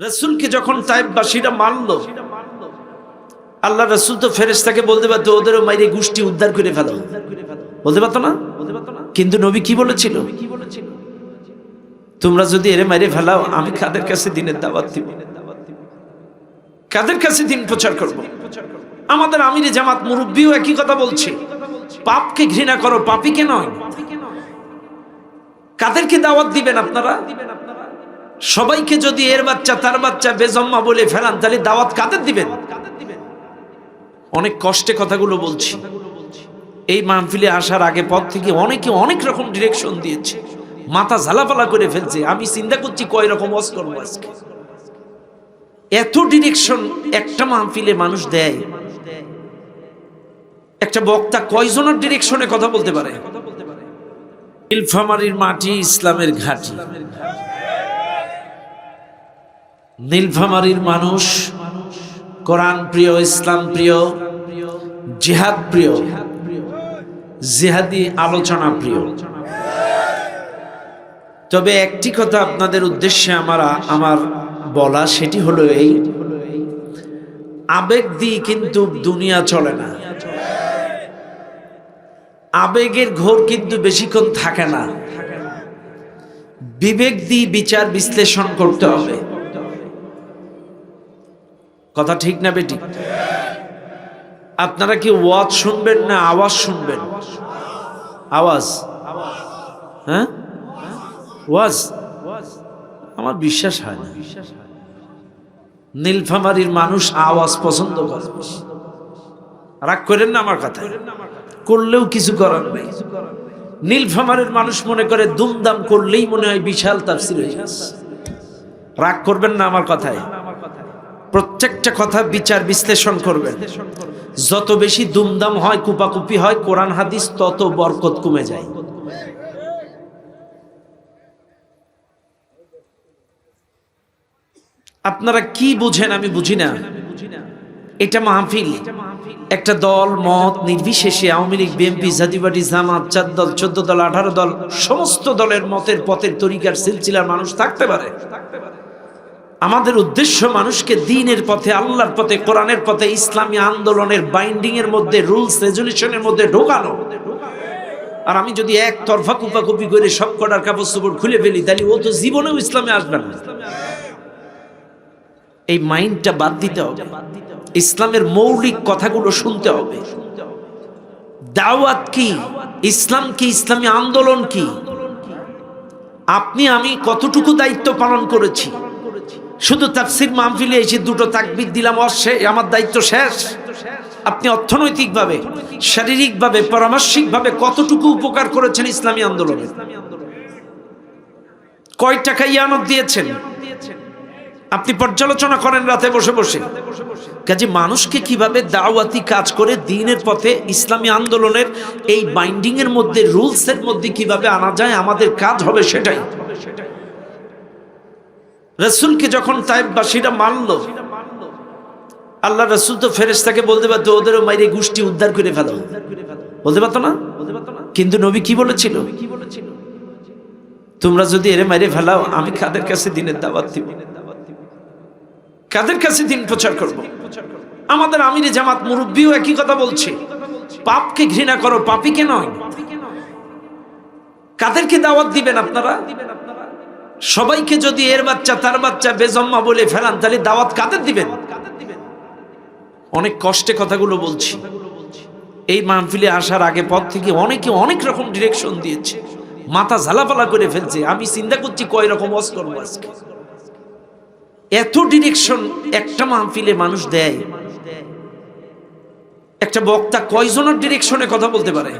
রসুলকে যখন তাইবাসীরা মারল আল্লাহ রসুল তো ফেরেস্তাকে বলতে পারতো, ওদেরও মাইরে গোষ্ঠী উদ্ধার করে ফেলো। বলতে পারতো না? কিন্তু নবী কি বলেছিল? তোমরা যদি এরে মাইরে ফেলাও, আমি কাদের কাছে দিনের দাওয়াত দিব? কাদের কাছে দিন প্রচার করব? আমাদের আমিরে জামাত মুরব্বীও একই কথা বলছে। পাপকে ঘৃণা করো, পাপিকে নয়। কাদেরকে দাওয়াত দিবেন আপনারা? সবাইকে যদি এর বাচ্চা, তার বাচ্চা বেজম্মা বলে ফেলান, তাহলে দাওয়াত কাদের দিবেন? অনেক কষ্টে কথাগুলো বলছি। এই মাহফিলে আসার আগে পর থেকে অনেকে অনেক রকম ডিরেকশন দিয়েছে। মাথা ঝালাপালা করে ফেলছে। আমি চিন্তা করছি কয় রকম ওয়াজ করব আজকে। এত ডিরেকশন একটা মাহফিলে মানুষ দেয়। একটা বক্তা কয়জনের ডিরেকশনে কথা বলতে পারে? নীলফামারীর মাটি, ইসলামের ঘাঁটি। নীলফামারীর মানুষ, কোরআন প্রিয়, ইসলাম প্রিয়, জিহাদ প্রিয়, জিহাদি আলোচনা প্রিয়। তবে একটি কথা আপনাদের উদ্দেশ্যে আমার আমার বলা, সেটি হলো এই, আবেগ দিয়ে কিন্তু দুনিয়া চলে না। আবেগের ঘোর কিন্তু বেশিক্ষণ থাকে না। বিবেক দিয়ে বিচার বিশ্লেষণ করতে হবে। কথা ঠিক না বেটি? আপনারা কি ওয়াজ শুনবেন না আওয়াজ শুনবেন? আওয়াজ। হ্যাঁ? ওয়াজ? আমার বিশ্বাস হয় না। নীলফামারির মানুষ আওয়াজ পছন্দ করে। রাগ করেন না আমার কথা করলেও কিছু করার নেই। নীলফামারের মানুষ মনে করে দুমদাম করলেই মনে হয় বিশাল তাফসির হয়ে রাগ করবেন না আমার কথায়। প্রত্যেকটা কথা বিচার বিশ্লেষণ করবেন। যত বেশি দুমদাম হয়, কুপাকুপি হয়, কোরআন, হাদিস, তত বরকত কমে যায়। আপনারা কি বুঝেন আমি বুঝি না। এটা মাহফিল। একটা দল, মত নির্বিশেষে আওয়ামী লীগ, বিএনপি, জাতিবাদী, জামাত, চার দল, চোদ্দ দল, আঠারো দল, সমস্ত দলের মতের পথের তরিকার সিলসিলার মানুষ থাকতে পারে। আমাদের উদ্দেশ্য মানুষকে দিনের পথে, আল্লাহর পথে, কোরআনের পথে, ইসলামী আন্দোলনের বাইন্ডিং এর মধ্যে, রুলস, রেজুলেশনের মধ্যে ঢোকানো। আর আমি যদি এক তরফা কুপাকুপি করে সব কটার কাপড় চোপড় খুলে ফেলি, তাহলে ও তো জীবনেও ইসলামে আসবে না। এই মাইন্ডটা বাদ দিতে হবে। ইসলামের মৌলিক কথাগুলো শুনতে হবে। দাওয়াত কি? ইসলাম কি? ইসলামী আন্দোলন কি? আপনি, আমি কতটুকু দায়িত্ব পালন করেছি? শুধু তাফসির মাহফিলে এসে দুটো তাকবির দিলাম অশে আমার দায়িত্ব শেষ। আপনি অর্থনৈতিকভাবে, শারীরিকভাবে পরামর্শিকভাবে কতটুকু উপকার করেছেন ইসলামী আন্দোলনে? কয় টাকা ইয়ানত দিয়েছেন? আপনি পর্যালোচনা করেন রাতে বসে বসে। কাজে মানুষকে কীভাবে দাওয়াতি কাজ করে দিনের পথে ইসলামী আন্দোলনের এই বাইন্ডিং এর মধ্যে রুলস এর মধ্যে কীভাবে আনা যায়, আমাদের কাজ হবে সেটাই। রসুলকে যখন তাইবাসীরা মারল আল্লাহ রসুল তো ফেরেস্তাকে বলতে পারতো, ওদেরও মাইরে গোষ্ঠী উদ্ধার করে ফেলো। বলতে পারতো না? কিন্তু নবী কি বলেছিল? তোমরা যদি এরে মাইরে ফেলাও, আমি কাদের কাছে দিনের দাওয়াত দিব? কাদের কাছে দিন প্রচার করব? আমাদের আমিরে জামাত মুরব্বীও একই কথা বলছে। পাপকে ঘৃণা করো, পাপিকে নয়। কাদেরকে দাওয়াত দিবেন আপনারা? সবাইকে যদি এর বাচ্চা, তার বাচ্চা বেজম্মা বলে ফেলান, তাহলে দাওয়াত কাদের দিবেন? অনেক কষ্টে কথাগুলো বলছি। এই মাহফিলে আসার আগে পর থেকে অনেকে অনেক রকম ডিরেকশন দিয়েছে। মাথা ঝালাপালা করে ফেলছে। আমি চিন্তা করছি কয় রকম করব আজকে। এত ডিরেকশন একটা মাহফিলে মানুষ দেয়। একটা বক্তা কয়জনের ডিরেকশনে কথা বলতে পারে?